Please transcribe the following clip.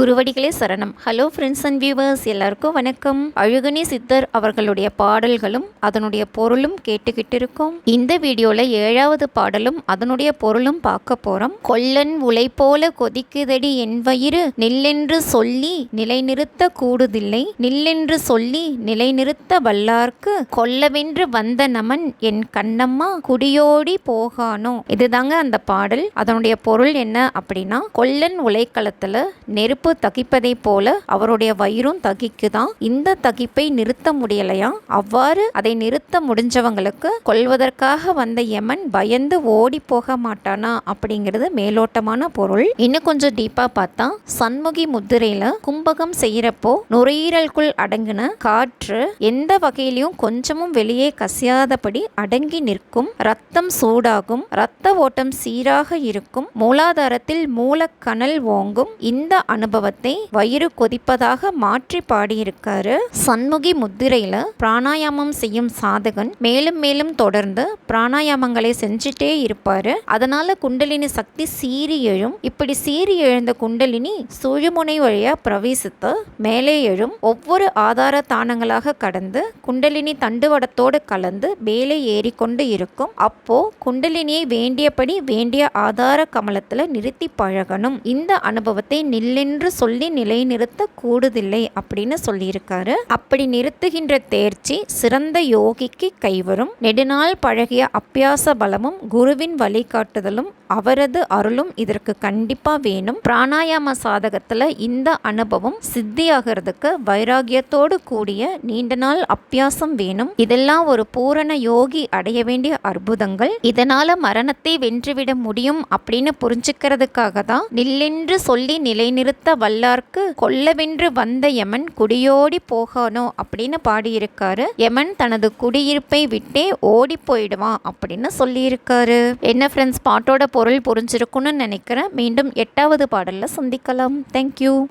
குருவடிகளே சரணம். Hello friends and viewers எல்லாருக்கும் வணக்கம். அழுகணி சித்தர் அவர்களுடைய பாடல்களும் அதனுடைய பொருளும் கேட்டுக்கிட்டு இருக்கோம் இந்த வீடியோல ஏழாவது பாடலும் அதனுடைய பொருளும் பார்க்க போறோம். கொல்லன் உலை போல கொதிக்குதடி என் வயிறு நில்லென்று சொல்லி நிலைநிறுத்த கூடுதில்லை. நில்லென்று சொல்லி நிலைநிறுத்த வல்லார்க்கு கொல்லவென்று வந்த நமன் என் கண்ணம்மா குடியோடி போகானோ. இதுதாங்க அந்த பாடல். அதனுடைய பொருள் என்ன அப்படின்னா கொல்லன் உலைக்களத்துல நெருப்பு தகிப்பதை போல அவருடைய வயிறும் தகிக்குதான். இந்த தகிப்பை நிறுத்த முடியலையா? அவ்வாறு அதை நிறுத்த முடிஞ்சவங்களுக்கு கொள்வதற்காக வந்த யமன் பயந்து ஓடி போக மாட்டானா? அப்படிங்கிறது மேலோட்டமான பொருள். இன்னும் கொஞ்சம் டீப்பா பார்த்தா சண்முகி முத்திரையில கும்பகம் செய்யறப்போ நுரையீரலுக்குள் அடங்கின காற்று எந்த வகையிலையும் கொஞ்சமும் வெளியே கசியாதபடி அடங்கி நிற்கும். ரத்தம் சூடாகும். ரத்த ஓட்டம் சீராக இருக்கும். மூலாதாரத்தில் மூலக்கணல் ஓங்கும். இந்த அனுபவம் அனுபவத்தை வயிறு கொதிப்பதாக மாற்றி பாடியிருக்காரு. சண்முகி முத்திரையில பிராணாயாமம் செய்யும் சாதகன் மேலும் மேலும் தொடர்ந்து பிராணாயாமங்களை செஞ்சுட்டே இருப்பாரு. அதனால குண்டலினி சக்தி சீறி எழும். இப்படி சீறி எழுந்த குண்டலினி சுழுமுனை வழியா பிரவேசித்து மேலே எழும். ஒவ்வொரு ஆதார தானங்களாக கடந்து குண்டலினி தண்டுவடத்தோடு கலந்து மேலே ஏறிக்கொண்டு இருக்கும். அப்போ குண்டலினியை வேண்டியபடி வேண்டிய ஆதார கமலத்துல நிறுத்தி பழகணும். இந்த அனுபவத்தை நில்லென்று சொல்லி நிலைநிறுத்த கூடுதில்லை அப்படின்னு சொல்லியிருக்காரு. அப்படி நிறுத்துகின்ற தேர்ச்சி சிறந்த யோகிக்கு கைவரும். நெடுநாள் பழகிய அப்பியாச பலமும் குருவின் வழிகாட்டுதலும் அவரது அருளும் இதற்கு கண்டிப்பா வேணும். பிராணாயாம சாதகத்துல இந்த அனுபவம் சித்தியாகிறதுக்கு வைராகியத்தோடு கூடிய நீண்ட நாள் அப்பியாசம் வேணும். இதெல்லாம் ஒரு பூரண யோகி அடைய வேண்டிய அற்புதங்கள். இதனால மரணத்தை வென்றுவிட முடியும் அப்படின்னு புரிஞ்சுக்கிறதுக்காக தான் நில்லென்று சொல்லி நிலைநிறுத்த வல்லார்க்கு கொல்லவென்று வந்த யமன் குடியோடி போகானோ அப்படின்னு பாடியிருக்காரு. யமன் தனது குடியிருப்பை விட்டே ஓடி போயிடுவான் அப்படின்னு சொல்லியிருக்காரு. என்ன ஃப்ரெண்ட்ஸ் பாட்டோட பொருள் புரிஞ்சிருக்கும்னு நினைக்கிறேன். மீண்டும் எட்டாவது பாடலில் சந்திக்கலாம். தேங்க்யூ